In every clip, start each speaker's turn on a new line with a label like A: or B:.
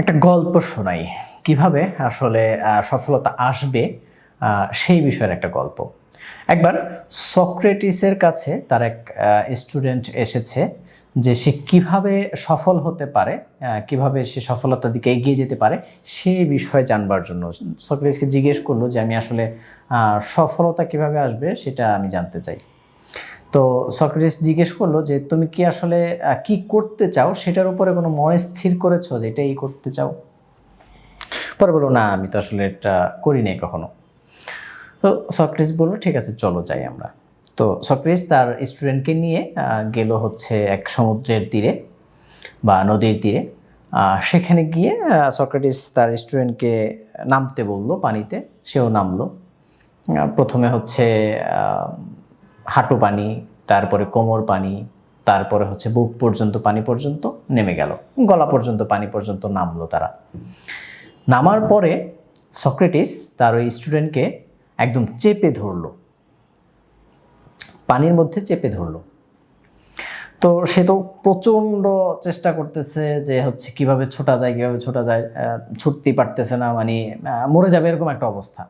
A: একটা গল্প শোনাই। কীভাবে আসলে সফলতা আসবে সেই বিষয়ের একটা গল্প। একবার সক্রেটিসের কাছে তার এক স্টুডেন্ট এসেছে যে সে কীভাবে সফল হতে পারে কীভাবে সে সফলতার দিকে এগিয়ে যেতে পারে সেই বিষয়ে জানবার জন্য। সক্রেটিসকে জিজ্ঞেস করল যে, আমি আসলে সফলতা কীভাবে আসবে সেটা আমি জানতে চাই। তো সক্রেটিস জিজ্ঞেস করল যে, তুমি কি আসলে কি করতে চাও? সেটার উপরে কোনো মনে স্থির করেছ যে এটাই করতে চাও? পরে বলল, না, আমি তো আসলে এটা করি নাই কখনো। তো সক্রেটিস বলল, ঠিক আছে, চলো যাই আমরা। তো সক্রেটিস তার স্টুডেন্টকে নিয়ে গেল হচ্ছে এক সমুদ্রের তীরে বা নদীর তীরে। সেখানে গিয়ে সক্রেটিস তার স্টুডেন্টকে নামতে বলল পানিতে। সেও নামলো। প্রথমে হচ্ছে হাঁটু পানি, তারপরে কোমর পানি, তারপরে হচ্ছে বুক পর্যন্ত পানি পর্যন্ত নেমে গেল। গলা পর্যন্ত পানি পর্যন্ত নামলো তারা। নামার পরে সক্রেটিস তার ওই স্টুডেন্টকে একদম চেপে ধরলো। পানির মধ্যে চেপে ধরলো। তো সে তো প্রচণ্ড চেষ্টা করতেছে যে হচ্ছে কীভাবে ছোটা যায়, কীভাবে ছোটা যায় ছুটতেই পারতেছে না মানে মরে যাবে এরকম একটা অবস্থা।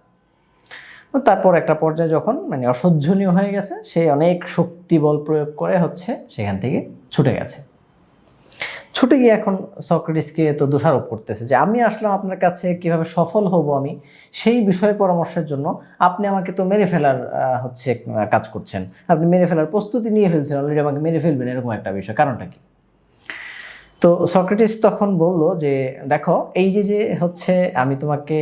A: তারপর একটা পর্যায়ে যখন মানে অসহ্যনীয় হয়ে গেছে, সে অনেক শক্তি বল প্রয়োগ করে হচ্ছে সেখান থেকে ছুটে গেছে। ছুটে গিয়ে এখন সক্রেটিসকে তো দোষারোপ করতেছে যে, আমি আসলাম আপনার কাছে, কীভাবে সফল হব আমি? সেই বিষয়ে পরামর্শের জন্য আপনি আমাকে তো মেরে ফেলার হচ্ছে কাজ করছেন। আপনি মেরে ফেলার প্রস্তুতি নিয়ে ফেলছেন অলরেডি আমাকে মেরে ফেলবেন, এরকম একটা বিষয়। কারণটা কি? তো সক্রেটিস তখন বলল যে, দেখো, এই যে যে হচ্ছে আমি তোমাকে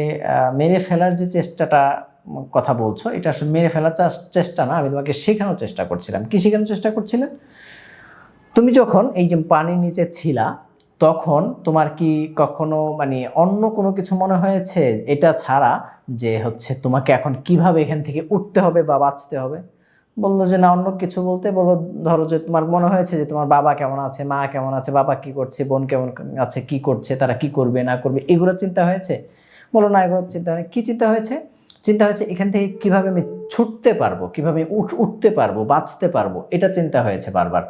A: মেরে ফেলার যে চেষ্টাটা কথা বলছো, এটা আসলে মেরে ফেলার চেষ্টা না, আমি তোমাকে শেখানোর চেষ্টা করছিলাম। কি শেখানোর চেষ্টা করছিলেন তুমি যখন এই যে পানির নিচে ছিলা, তখন তোমার কি কখনো মানে অন্য কোনো কিছু মনে হয়েছে এটা ছাড়া যে হচ্ছে তোমাকে এখন কীভাবে এখান থেকে উঠতে হবে বা বাঁচতে হবে? বলল যে না, অন্য কিছু বলতে বলো, ধরো যে তোমার মনে হয়েছে যে তোমার বাবা কেমন আছে, মা কেমন আছে, বাবা কি করছে, বোন কেমন আছে, কি করছে, তারা কি করবে, না করবে এগুলো চিন্তা হয়েছে? বলো না এগুলো চিন্তা হয় কি চিন্তা হয়েছে? চিন্তা হয়েছে, এখান থেকে কীভাবে আমি ছুটতে পারব, কীভাবে উঠ, উঠতে পারব, বাঁচতে পারব, এটা চিন্তা হয়েছে বারবার।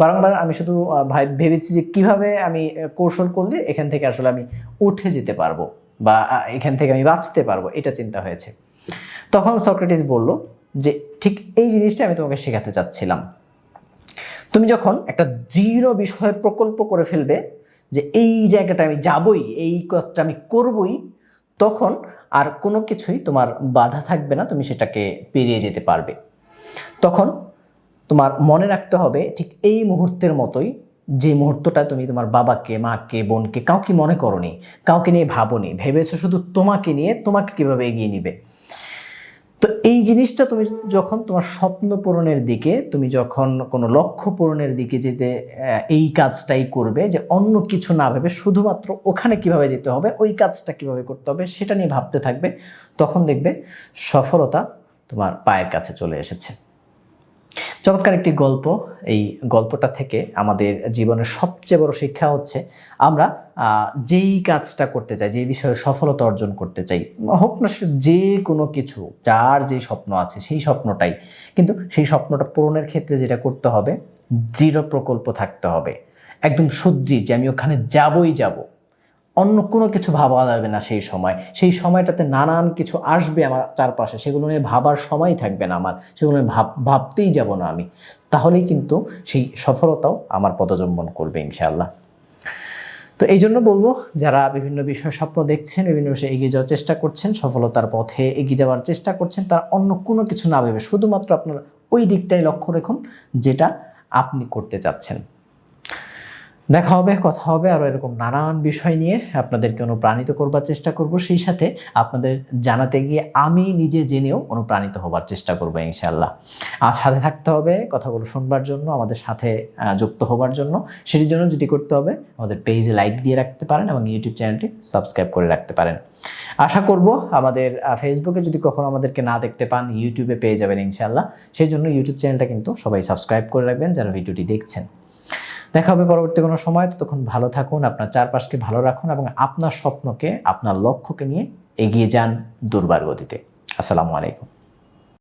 A: বারংবার আমি শুধু ভাই, ভেবেছি যে কীভাবে আমি কৌশল করলে এখান থেকে আসলে আমি উঠে যেতে পারব বা এখান থেকে আমি বাঁচতে পারব, এটা চিন্তা হয়েছে। তখন সক্রেটিস বলল যে, ঠিক এই জিনিসটা আমি তোমাকে শেখাতে চাচ্ছিলাম। তুমি যখন একটা দৃঢ় বিষয়ের প্রকল্প করে ফেলবে যে, এই জায়গাটা আমি যাবই, এই কাজটা আমি করবই তখন আর কোনো কিছুই তোমার বাধা থাকবে না, তুমি সেটাকে পেরিয়ে যেতে পারবে। তখন তোমার মনে রাখতে হবে ঠিক এই মুহূর্তের মতোই যে মুহূর্তটা তুমি তোমার বাবাকে, মাকে, বোনকে কাউকে মনে করনি, কাউকে নিয়ে ভাবনি, ভেবেছো শুধু তোমাকে নিয়ে তোমাকে কীভাবে এগিয়ে নিবে? তো এই জিনিসটা তুমি যখন তোমার স্বপ্ন পূরণের দিকে, তুমি যখন কোনো লক্ষ্য পূরণের দিকে যেতে এই কাজটাই করবে যে অন্য কিছু না ভেবে শুধুমাত্র ওখানে কীভাবে যেতে হবে, ওই কাজটা কীভাবে করতে হবে সেটা নিয়ে ভাবতে থাকবে, তখন দেখবে সফলতা তোমার পায়ের কাছে চলে এসেছে। চমৎকার একটি গল্প। এই গল্পটা থেকে আমাদের জীবনের সবচেয়ে বড় শিক্ষা হচ্ছে, আমরা যেই কাজটা করতে চাই যে বিষয়ে সফলতা অর্জন করতে চাই, হোক না সেটা যে কোনো কিছু, যার যে স্বপ্ন আছে, সেই স্বপ্নটাই। কিন্তু সেই স্বপ্নটা পূরণের ক্ষেত্রে যেটা করতে হবে, দৃঢ় প্রকল্প থাকতে হবে। একদম সুদৃঢ় যে আমি ওখানে যাবই যাব। অন্য কোনো কিছু ভাবা যাবে না সেই সময়। সেই সময়টাতে নানান কিছু আসবে আমার চারপাশে। সেগুলো নিয়ে ভাবার সময় থাকবে না আমার। সেগুলো নিয়ে ভাব, ভাবতেই যাব না আমি। তাহলেই কিন্তু সেই সফলতাও আমার পদজম্বন করবে ইনশাআল্লাহ। তো এই জন্য বলব, যারা বিভিন্ন বিষয়ে স্বপ্ন দেখছেন, বিভিন্ন বিষয়ে এগিয়ে যাওয়ার চেষ্টা করছেন, সফলতার পথে এগিয়ে যাওয়ার চেষ্টা করছেন, তারা অন্য কোনো কিছু না ভেবে শুধুমাত্র আপনার ওই দিকটাই লক্ষ্য রাখুন, যেটা আপনি করতে চাচ্ছেন। দেখা হবে, কথা হবে আরও এরকম নানান বিষয় নিয়ে আপনাদেরকে অনুপ্রাণিত করবার চেষ্টা করব। সেই সাথে আপনাদের জানাতে গিয়ে আমি নিজে জেনেও অনুপ্রাণিত হবার চেষ্টা করব ইনশাল্লাহ আর সাথে থাকতে হবে, কথাগুলো শুনবার জন্য, আমাদের সাথে যুক্ত হবার জন্য। সেটির জন্য যেটি করতে হবে, আমাদের পেজে লাইক দিয়ে রাখতে পারেন এবং ইউটিউব চ্যানেলটি সাবস্ক্রাইব করে রাখতে পারেন। আশা করব আমাদের ফেসবুকে যদি কখনো আমাদেরকে না দেখতে পান, ইউটিউবে পেয়ে যাবেন ইনশাল্লাহ সেই জন্য ইউটিউব চ্যানেলটা কিন্তু সবাই সাবস্ক্রাইব করে রাখবেন যারা ভিডিওটি দেখছেন। দেখা হবে পরবর্তী কোনো সময়। ততক্ষণ ভালো থাকুন, আপনার চারপাশকে ভালো রাখুন এবং আপনার স্বপ্নকে, আপনার লক্ষ্যকে নিয়ে এগিয়ে যান দুর্বার গতিতে। আসসালামু আলাইকুম।